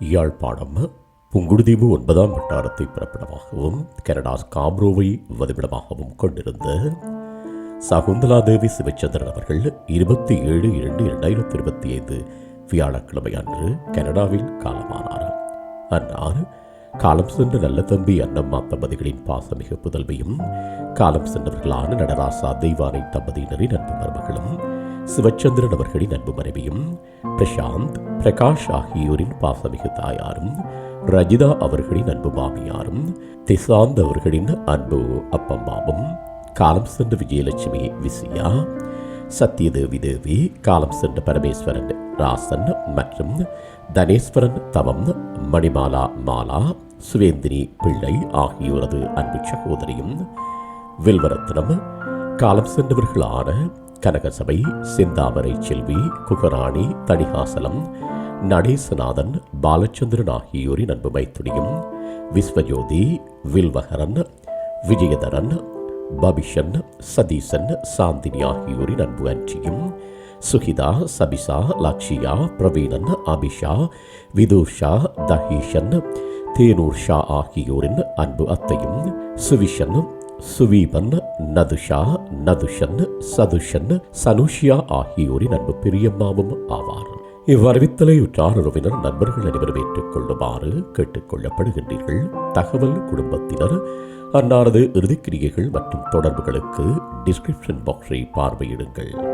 யாழ்ப்பாணம் புங்குடுதீவு ஒன்பதாம் வட்டாரத்தை பிறப்பிடமாகவும் கனடா ஸ்காப்ரோவை வதிவிடமாகவும் கொண்டிருந்த சகுந்தலா தேவி சிவச்சந்திரன் அவர்கள் இருபத்தி ஏழு இரண்டு இரண்டாயிரத்தி இருபத்தி ஐந்து வியாழக்கிழமை அன்று கனடாவில் காலமானார். அன்னார் காலம் சென்ற நல்ல தம்பி அன்னம்மா தம்பதிகளின் பாசமிகு புதல்வியும் காலம் சென்றவர்களான நடராசா தெய்வானை தம்பதியினரின் அன்பு மருமகளும் சிவச்சந்திரன் அவர்களின் அன்பு மனைவியும் பிரசாந்த் பிரகாஷ் ஆகியோரின் பாசமிகு தாயாரும் ரஜிதா அவர்களின் அன்பு மாமியாரும் திசாந்த் அவர்களின் அன்பு அப்பம்மாவும் காலம் சென்ற விஜயலட்சுமி விசியா சத்யதேவி தேவி காலம் சென்ற பரமேஸ்வரன் ராசன் மற்றும் தனேஸ்வரன் தவம் மணிமாலா மாலா சுவேந்திரி பிள்ளை ஆகியோரது அன்பு சகோதரியும் வில்வரத்னம் காலம் சென்றவர்களான கனகசபை செந்தாமரை செல்வி குகராணி தணிகாசலம் நடேசநாதன் பாலச்சந்திரன் ஆகியோரின் அன்பு மைத்துடியும் விஸ்வஜோதி வில்வகரன் விஜயதரன் பபிஷன் சதீசன் சாந்தினி ஆகியோரின் அன்பு அன்றியும் சுகிதா சபிசா லக்ஷியா பிரவீணன் அபிஷா விதுஷா தஹீஷன் தேனூர் ஷா ஆகியோரின் அன்பு அத்தையும் சுவிஷன் சுவீபன் நதுஷா நதுஷன் சதுஷன் சனுஷியா ஆகியோரின் அன்பு பிரியம்மாவும் ஆவார். இவ்வறிவித்தலை உற்றார் உறவினர் நண்பர்கள் அனைவரும் ஏற்றுக்கொள்ளுமாறு கேட்டுக்கொள்ளப்படுகின்றீர்கள். தகவல் குடும்பத்தினர் அன்னாரது இறுதிக்கிரியைகள் மற்றும் தொடர்புகளுக்கு டிஸ்கிரிப்ஷன் பாக்ஸை பார்வையிடுங்கள்.